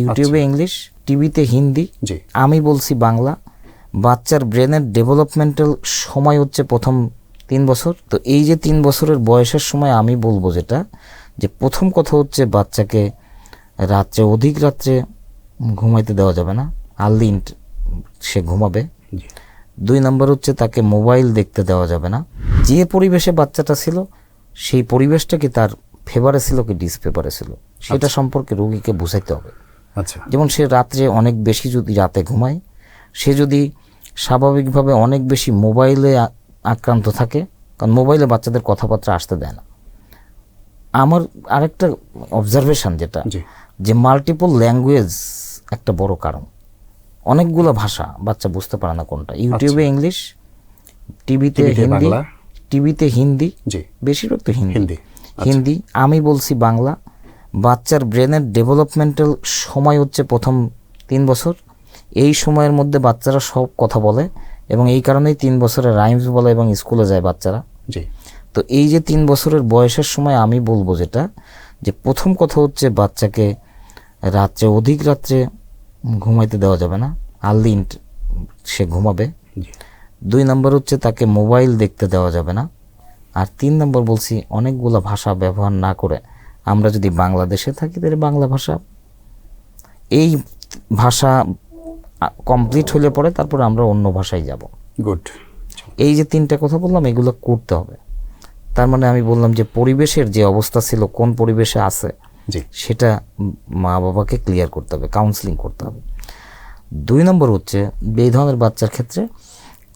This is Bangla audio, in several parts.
ইউটিউবে ইংলিশ টিভিতে হিন্দি আমি বলছি বাংলা। বাচ্চার ব্রেনের ডেভেলপমেন্টাল সময় হচ্ছে প্রথম তিন বছর। তো এই যে তিন বছরের বয়সের সময় আমি বলব যেটা যে প্রথম কথা হচ্ছে বাচ্চাকে রাত্রে অধিক রাত্রে ঘুমাইতে দেওয়া যাবে না। আর্লি সে ঘুমাবে। দুই নম্বর হচ্ছে তাকে মোবাইল দেখতে দেওয়া যাবে না। যে পরিবেশে বাচ্চাটা ছিল সেই পরিবেশটা কি তার ফেভারে ছিল কি ডিসফেভারে ছিল? সেটা সম্পর্কে রোগীকে বুঝাইতে হবে। আচ্ছা যেমন সে রাত্রে অনেক বেশি যদি রাতে ঘুমায় সে যদি স্বাভাবিকভাবে অনেক বেশি মোবাইলে আক্রান্ত থাকে কারণ মোবাইলে বাচ্চাদের কথাবার্তা আসতে দেয় না। আমার আরেকটা অবজারভেশন যেটা যে মাল্টিপল ল্যাঙ্গুয়েজ একটা বড় কারণ। অনেকগুলো ভাষা বাচ্চা বুঝতে পারে না কোনটা। ইউটিউবে ইংলিশ টিভিতে টিভিতে হিন্দি বাংলা। টিভিতে হিন্দি বেশিরভাগ তো হিন্দি হিন্দি হিন্দি আমি বলছি বাংলা বাচ্চার ব্রেনের ডেভেলপমেন্টাল সময় হচ্ছে প্রথম তিন বছর। এই সময়ের মধ্যে বাচ্চারা সব কথা বলে এবং এই কারণেই তিন বছরের রাইমস বলে এবং স্কুলে যায় বাচ্চারা। জি। তো এই যে তিন বছরের বয়সের সময় আমি বলব যেটা যে প্রথম কথা হচ্ছে বাচ্চাকে রাত্রে অধিক রাত্রে ঘুমাইতে দেওয়া যাবে না। আর্লি সে ঘুমাবে। দুই নম্বর হচ্ছে তাকে মোবাইল দেখতে দেওয়া যাবে না। আর তিন নম্বর বলছি অনেকগুলো ভাষা ব্যবহার না করে আমরা যদি বাংলাদেশে থাকি তাহলে বাংলা ভাষা এই ভাষা কমপ্লিট হলে পরে তারপর আমরা অন্য ভাষায় যাব। গুড এই যে তিনটা কথা বললাম এগুলো করতে হবে। তার মানে আমি বললাম যে পরিবেশের যে অবস্থা ছিল কোন পরিবেশে আছে সেটা মা বাবাকে ক্লিয়ার করতে হবে কাউন্সিলিং করতে হবে। দুই নম্বর হচ্ছে এই ধরনের বাচ্চার ক্ষেত্রে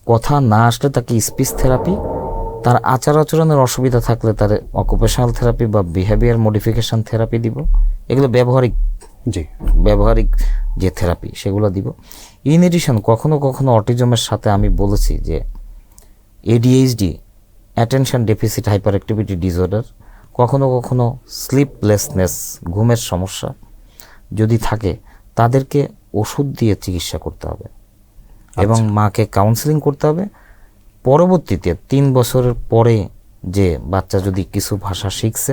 কথা না আসলে তাকে স্পিচ থেরাপি তার আচার আচরণের অসুবিধা থাকলে তার অকুপেশনাল থেরাপি বা বিহেভিয়ার মডিফিকেশন থেরাপি দিব। এগুলো ব্যবহারিক জি। ব্যবহারিক যে থেরাপি সেগুলো দিব। ইন এডিশন কখনো কখনো অটিজমের সাথে আমি বলেছি যে ADHD attention deficit hyperactivity disorder কখনো কখনো স্লিপলেসনেস ঘুমের সমস্যা যদি থাকে তাদেরকে ওষুধ দিয়ে চিকিৎসা করতে হবে। এবং মাকে কাউন্সেলিং করতে হবে। পরবর্তীতে তিন বছরের পরে যে বাচ্চা যদি কিছু ভাষা শিখছে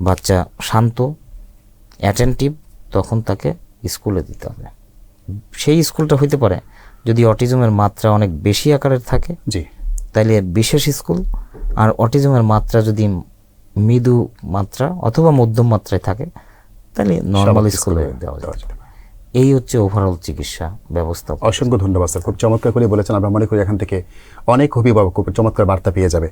বাচ্চা শান্ত অ্যাটেন্টিভ তখন তাকে স্কুলে দিতে হবে। সেই স্কুলটা হইতে পারে যদি অটিজমের মাত্রা অনেক বেশি আকারের থাকে জি। তাইলে বিশেষ স্কুল। আর অটিজমের মাত্রা যদি মৃদু মাত্রা অথবা মধ্যম মাত্রায় থাকে তাহলে নর্মাল স্কুলে দেওয়া যায়। এই হচ্ছে ওভারঅল চিকিৎসা ব্যবস্থা। অসংখ্য ধন্যবাদ, স্যার। খুব চমৎকার করে বলেছেন। আমরা মনে করি এখান থেকে অনেক অভিভাবক খুব চমৎকার বার্তা পেয়ে যাবে।